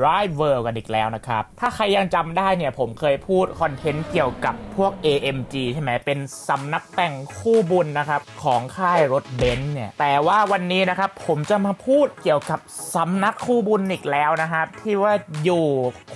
Drive World กันอีกแล้วนะครับ ถ้าใครยังจำได้เนี่ย ผมเคยพูดคอนเทนต์เกี่ยวกับพวก AMG ใช่ไหม เป็นสำนักแต่งคู่บุญนะครับ ของค่ายรถเบนซ์เนี่ย แต่ว่าวันนี้นะครับ ผมจะมาพูดเกี่ยวกับสำนักคู่บุญอีกแล้วนะครับ ที่ว่าอยู่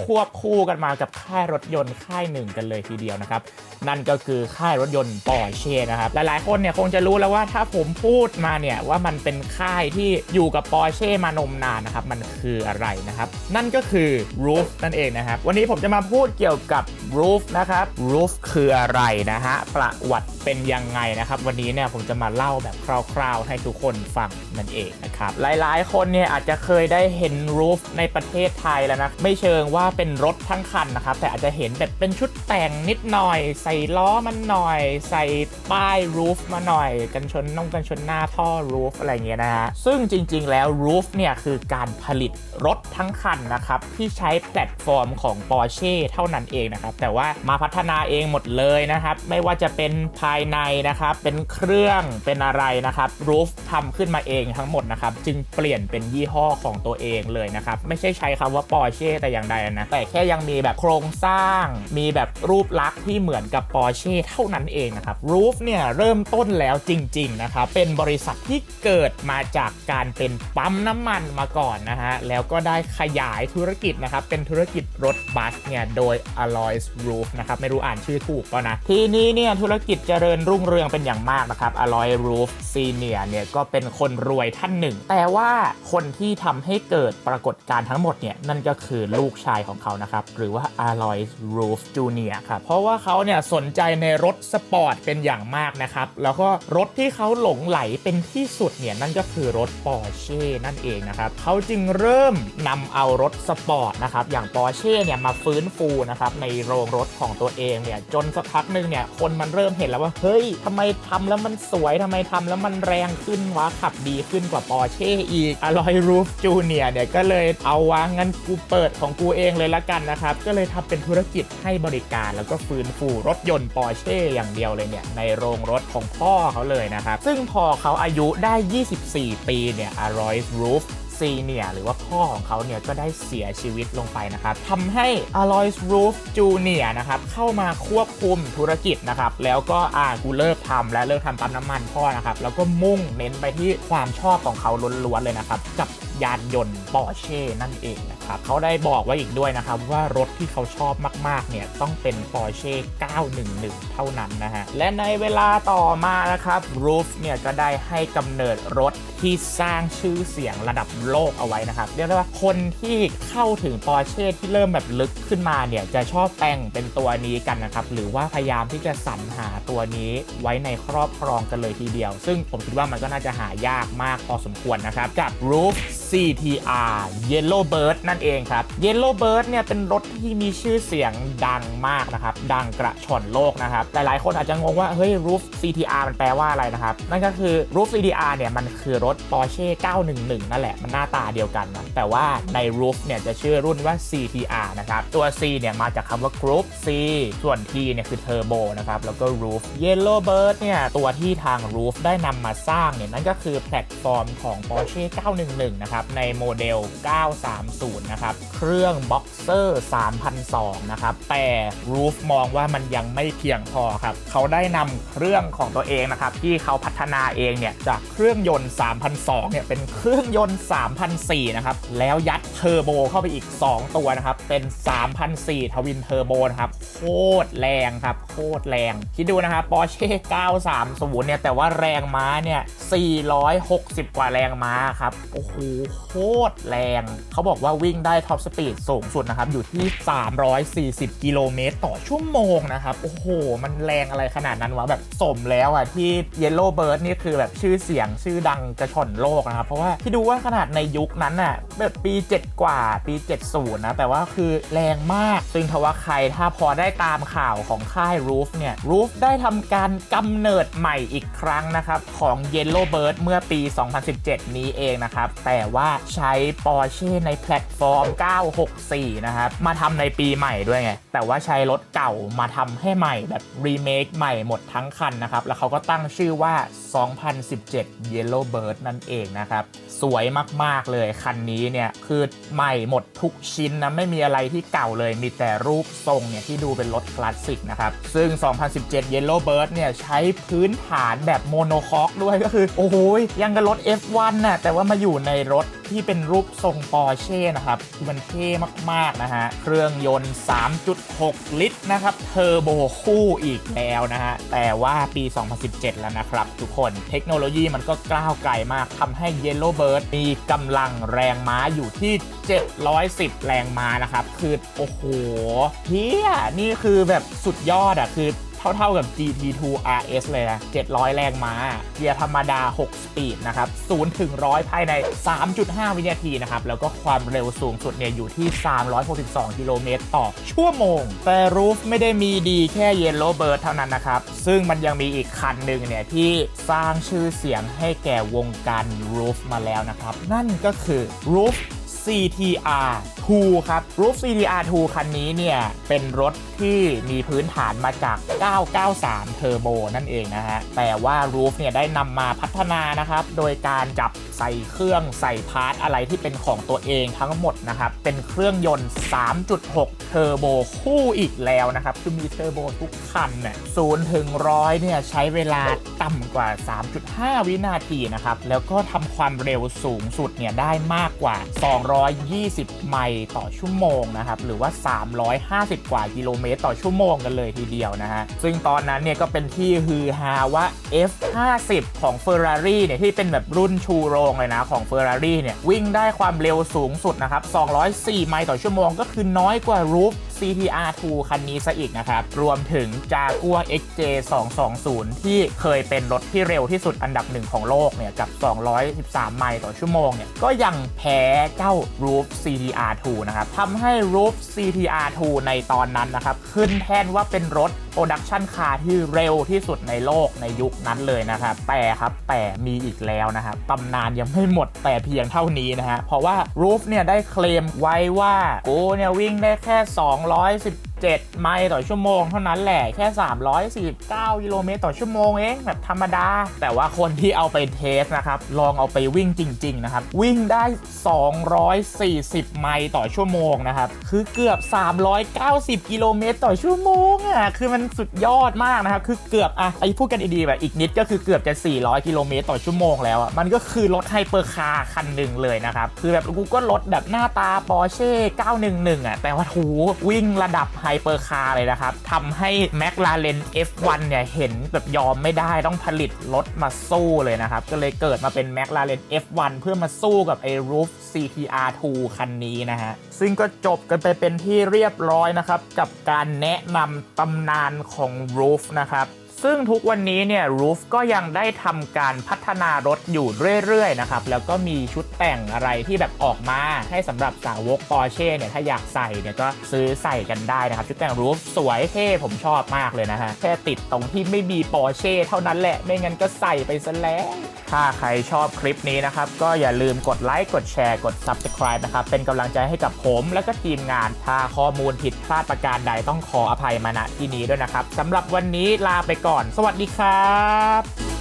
ควบคู่กันมากับค่ายรถยนต์ค่ายหนึ่งกันเลยทีเดียวนะครับ นั่นก็คือค่ายรถยนต์ปอร์เช่นะครับ หลายๆ คนเนี่ยคงจะรู้แล้วว่าถ้าผมพูดมาเนี่ยว่ามันเป็นค่ายที่อยู่กับปอร์เช่มานมนานนะครับ มันคืออะไรนะครับ นั่นก็คือ Roof นั่นเองนะครับ วันนี้ผมจะมาพูดเกี่ยวกับ Roof นะครับ Roof คืออะไรนะฮะ ประวัติ เป็นยังไงนะครับ วันนี้เนี่ยผมจะมาเล่าแบบคร่าวๆ ให้ทุกคนฟังนั่นเองนะครับ หลายๆ คนเนี่ยอาจจะเคยได้เห็น Roof ในประเทศไทยแล้วนะ ไม่เชิงว่าเป็นรถทั้งคันนะครับ แต่อาจจะเห็นแบบเป็นชุดแต่งนิดหน่อย ใส่ล้อมันหน่อย ใส่ป้าย Roof มาหน่อย กันชนน่องกันชนหน้าท่อ Roof อะไรเงี้ยนะฮะซึ่งจริง ๆ แล้ว Roof เนี่ยคือการผลิตรถทั้งคันนะครับที่ใช้แพลตฟอร์มของ Porsche เท่านั้นเองนะครับแต่ว่ามาพัฒนาเองหมดเลยนะครับไม่ว่าจะเป็นภายในนะครับ เป็นเครื่องเป็นอะไรนะครับ Roof ทำขึ้นมาเองทั้งหมดนะครับ จึงเปลี่ยนเป็นยี่ห้อของตัวเองเลยนะครับ ไม่ใช่ใช้คำว่า Porsche แต่อย่างใดนะ แต่แค่ยังมีแบบโครงสร้าง มีแบบรูปลักษณ์ที่เหมือนกับ Porsche เท่านั้นเองนะครับ Roof เนี่ยเริ่มต้นแล้วจริง ๆ นะครับ เป็นบริษัทที่เกิดมาจากการเป็นปั๊มน้ำมันมาก่อนนะฮะแล้วก็ได้ขยายธุรกิจนะครับเป็นธุรกิจรถบัสเนี่ยโดย Aloys Roof นะครับไม่รู้อ่านชื่อถูกเปล่านะทีนี้เนี่ยธุรกิจเจริญรุ่งเรืองเป็นอย่างมากนะครับ Aloy Roof Senior เนี่ยก็เป็นคนรวยท่านหนึ่ง แต่ว่าคนที่ทำให้เกิดปรากฏการณ์ทั้งหมดเนี่ยนั่นก็คือลูกชายของเขานะครับ หรือว่า Aloys Roof Junior ครับ เพราะว่าเขาเนี่ยสนใจในรถสปอร์ตเป็นอย่างมากนะครับ แล้วก็รถที่เขาหลงไหลเป็นที่สุดเนี่ยนั่นก็คือรถ Porsche นั่นเองนะครับเขาจึงเริ่มนำเอารถสปอร์ตนะครับอย่าง Porsche เนี่ยมาฟื้นฟูนะครับในโรงรถของตัวเองเนี่ยจนสักพักหนึ่งเนี่ยคนมันเริ่มเห็นแล้วว่าเฮ้ยทำไมทำแล้วมันสวยทำไมทำแล้วมันแรงขึ้นวะขับดีขึ้นกว่า Porsche อีก Alloy Roof Junior เนี่ยก็เลยเอาวางงั้นกูเปิดของกูเองเลยละกันนะครับ ก็เลยทำเป็นธุรกิจให้บริการแล้วก็ฟื้นฟูรถยนต์ Porsche อย่างเดียวเลยเนี่ยในโรงรถของพ่อเขาเลยนะครับ ซึ่งพอเขาอายุได้ 24 ปีเนี่ย Alloy Roof ซีเนียหรือว่าพ่อของเขาเนี่ยก็ได้เสียชีวิตลงไปนะครับทำให้อลอยส์รูฟจูเนียนะครับเข้ามาควบคุมธุรกิจนะครับแล้วก็อ่ากูเลิกทำและเลิกทำปั๊มน้ำมันพ่อนะครับแล้วก็มุ่งเน้นไปที่ความชอบของเขาล้วนๆเลยนะครับกับยานยนต์ปอร์เช่นั่นเองนะ ครับเขาได้บอกไว้อีกด้วยนะครับ ว่ารถที่เขาชอบมากๆ เนี่ย ต้องเป็น Porsche 911 เท่านั้นนะฮะ และในเวลาต่อมานะครับ Roof เนี่ยก็ได้ให้กำเนิดรถที่สร้างชื่อเสียงระดับโลกเอาไว้นะครับ เรียกได้ว่าคนที่เข้าถึง Porsche ที่เริ่มแบบลึกขึ้นมาเนี่ย จะชอบแต่งเป็นตัวนี้กันนะครับ หรือว่าพยายามที่จะสรรหาตัวนี้ไว้ในครอบครองกันเลยทีเดียว ซึ่งผมคิดว่ามันก็น่าจะหายากมากพอสมควรนะครับ กับ Roof CTR Yellow Bird นั่นเองครับ Yellow Bird เนี่ยเป็นรถที่มีชื่อเสียงดังมากนะครับ ดังกระชอนโลกนะครับ หลายๆ คนอาจจะงงว่า เฮ้ย Roof CTR มันแปลว่าอะไรนะครับ นั่นก็คือ Roof CTR เนี่ยมันคือรถ Porsche 911 นั่นแหละ มันหน้าตาเดียวกันนะ แต่ว่าใน Roof เนี่ยจะชื่อรุ่นว่า CTR นะครับ ตัว C เนี่ยมาจากคำว่า Group C ส่วน T เนี่ยคือ Turbo นะครับ แล้วก็ Roof Yellow Bird เนี่ยตัวที่ทาง Roof ได้นำมาสร้างเนี่ยนั่นก็คือแพลตฟอร์มของ Porsche 911 นะครับนะครับในโมเดล 930 นะครับ เครื่อง Boxer 3002 นะครับ แต่ Roof มองว่ามันยังไม่เพียงพอครับ เขาได้นำเครื่องของตัวเองนะครับ ที่เขาพัฒนาเองเนี่ย จากเครื่องยนต์ 3002 เนี่ย เป็นเครื่องยนต์3004 นะครับ แล้วยัดเทอร์โบเข้าไปอีก 2 ตัวนะครับ เป็น 3004 ทวินเทอร์โบนะครับ โคตรแรงครับ โคตรแรง คิดดูนะครับ Porsche 930 เนี่ย แต่ว่าแรงม้าเนี่ย 460 กว่าแรงม้าครับ โอ้โห โคตรแรง เขาบอกว่าวิ่งได้ท็อปสปีดสูงสุดนะครับอยู่ที่ 340 กิโลเมตรต่อชั่วโมงนะครับ โอ้โห มันแรงอะไรขนาดนั้นวะ แบบสมแล้วอะ ที่ Yellow Bird นี่คือแบบชื่อเสียงชื่อดังกระชอนโลกนะครับ เพราะว่าที่ดูว่าขนาดในยุคนั้นน่ะแบบปี 7 กว่าปี 70 นะ แต่ว่าคือแรงมาก ซึ่งทว่าใครถ้าพอได้ตามข่าวของค่าย Roof เนี่ย Roof ได้ทำการกำเนิดใหม่อีกครั้งนะครับ ของ Yellow Bird เมื่อปี 2017 นี้เองนะครับ แต่ว่าใช้ Porsche ในแพลตฟอร์ม964 นะครับ มาทำในปีใหม่ด้วยไง แต่ว่าใช้รถเก่ามาทำให้ใหม่แบบรีเมคใหม่หมดทั้งคันนะครับ แล้วเขาก็ตั้งชื่อว่า 2017 Yellow Bird นั่นเองนะครับ สวยมากๆเลยคันนี้เนี่ยคือใหม่หมดทุกชิ้นนะ ไม่มีอะไรที่เก่าเลย มีแต่รูปทรงเนี่ยที่ดูเป็นรถคลาสสิกนะครับ ซึ่ง 2017 Yellow Bird เนี่ยใช้พื้นฐานแบบโมโนคอกด้วยก็คือ โอ้โหยยังกับรถ F1 น่ะแต่ว่ามาอยู่ในรถที่เป็นรูปทรง Porsche นะครับคือมันเท่มาก ๆ นะฮะ เครื่องยนต์ 3.6 ลิตรนะครับ เทอร์โบคู่อีกแล้วนะฮะ แต่ว่าปี 2017 แล้วนะครับ ทุกคนเทคโนโลยีมันก็ก้าวไกลมากทำให้ Yellow Bird มีกำลังแรงม้าอยู่ที่ 710 แรงม้านะครับ คือ โอ้โหเฮียนี่คือแบบสุดยอดอะคือ เท่ากับ GT2 RS เลยนะ 700 แรงม้าเกียร์ธรรมดา 6 สปีดนะครับ 0 ถึง 100 ภายใน 3.5 วินาทีนะครับ แล้วก็ความเร็วสูงสุดเนี่ยอยู่ที่ 362 กิโลเมตรต่อชั่วโมง แต่รูฟไม่ได้มีดีแค่ Yellow Bird เท่านั้นนะครับ ซึ่งมันยังมีอีกคันหนึ่งเนี่ยที่สร้างชื่อเสียงให้แก่วงการรูฟมาแล้วนะครับ นั่นก็คือรูฟ CTR 2 ครับ Roof CTR 2 คันนี้เนี่ย เป็นรถที่มีพื้นฐานมาจาก 993 Turbo นั่นเองนะฮะ แต่ว่า Roof เนี่ยได้นำมาพัฒนานะครับ โดยการจับใส่เครื่องใส่พาร์ทอะไรที่เป็นของตัวเองทั้งหมดนะครับ เป็นเครื่องยนต์ 3.6 Turbo คู่อีกแล้วนะครับ คือมีเทอร์โบทุกคันเนี่ย0ถึง100เนี่ยใช้เวลาต่ำกว่า 3.5 วินาทีนะครับ แล้วก็ทำความเร็วสูงสุดเนี่ยได้มากกว่า 200 220 ไมล์ต่อชั่วโมงนะครับ หรือว่า 350 กว่ากิโลเมตรต่อชั่วโมงกันเลยทีเดียวนะฮะ ซึ่งตอนนั้นเนี่ยก็เป็นที่ฮือฮาว่า F50 ของ Ferrari เนี่ยที่เป็นแบบรุ่นชูโรงเลยนะของ Ferrari เนี่ยวิ่งได้ความเร็วสูงสุดนะครับ 204 ไมล์ต่อชั่วโมงก็คือน้อยกว่ารูฟ CTR2 คันนี้ซะอีกนะครับ รวมถึง Jaguar XJ 220 ที่เคยเป็นรถที่เร็วที่สุดอันดับหนึ่งของโลกเนี่ยกับ 213 ไมล์ต่อชั่วโมงเนี่ยก็ยังแพ้เจ้า Roof CTR2 นะครับทำให้ Roof CTR2 ในตอนนั้นนะครับ ขึ้นแท่นว่าเป็นรถ โปรดักชันคาร์ที่เร็วที่สุดในโลกในยุคนั้นเลยนะครับ แต่ครับแต่มีอีกแล้วนะครับตำนานยังไม่หมดแต่เพียงเท่านี้นะฮะ เพราะว่ารูฟเนี่ยได้เคลมไว้ว่ากูเนี่ยวิ่งได้แค่7 ไมล์ต่อชั่วโมงเท่านั้นแหละ แค่ 349กิโลเมตรต่อชั่วโมงเองแบบธรรมดา แต่ว่าคนที่เอาไปเทสนะครับ ลองเอาไปวิ่งจริง ๆ นะครับ วิ่งได้ 240 ไมล์ต่อชั่วโมงนะครับ คือเกือบ 390 กิโลเมตรต่อชั่วโมงอะคือมันสุดยอดมากนะครับ คือเกือบอะไอ้พูดกันดีๆแบบอีกนิดก็คือเกือบจะ 400 กิโลเมตรต่อชั่วโมงแล้วอะมันก็คือรถไฮเปอร์คาร์คันหนึ่งเลยนะครับคือแบบกูก็รถแบบหน้าตา Porsche 911อะแต่ว่าถูวิ่งระดับไฮฮเปอร์คาร์เลยนะครับทำให้แมคลาเรน F1 เนี่ยเห็นแบบยอมไม่ได้ต้องผลิตรถมาสู้เลยนะครับ ก็เลยเกิดมาเป็นแมคลาเรน F1 เพื่อมาสู้กับไอ้รูฟ CTR2 คันนี้นะฮะ ซึ่งก็จบกันไปเป็นที่เรียบร้อยนะครับ กับการแนะนำตำนานของรูฟนะครับ ซึ่งทุกวันนี้เนี่ย Roof ก็ยังได้ทำการพัฒนารถอยู่เรื่อยๆนะครับ แล้วก็มีชุดแต่งอะไรที่แบบออกมา ให้สำหรับสาวก Porsche เนี่ย ถ้าอยากใส่เนี่ยก็ซื้อใส่กันได้นะครับ ชุดแต่ง Roof สวยเท่ผมชอบมากเลยนะฮะ แค่ติดตรงที่ไม่มี Porsche เท่านั้นแหละ ไม่งั้นก็ใส่ไปซะแล้ว ถ้าใครชอบคลิปนี้นะครับ ก็อย่าลืมกดไลค์กดแชร์กด Subscribe นะครับเป็นกำลังใจให้กับผม และก็ทีมงานถ้าข้อมูลผิดพลาดประการใดต้องขออภัยมาณที่นี้ด้วยนะครับสำหรับวันนี้ลาไปก่อนก่อน สวัสดีครับ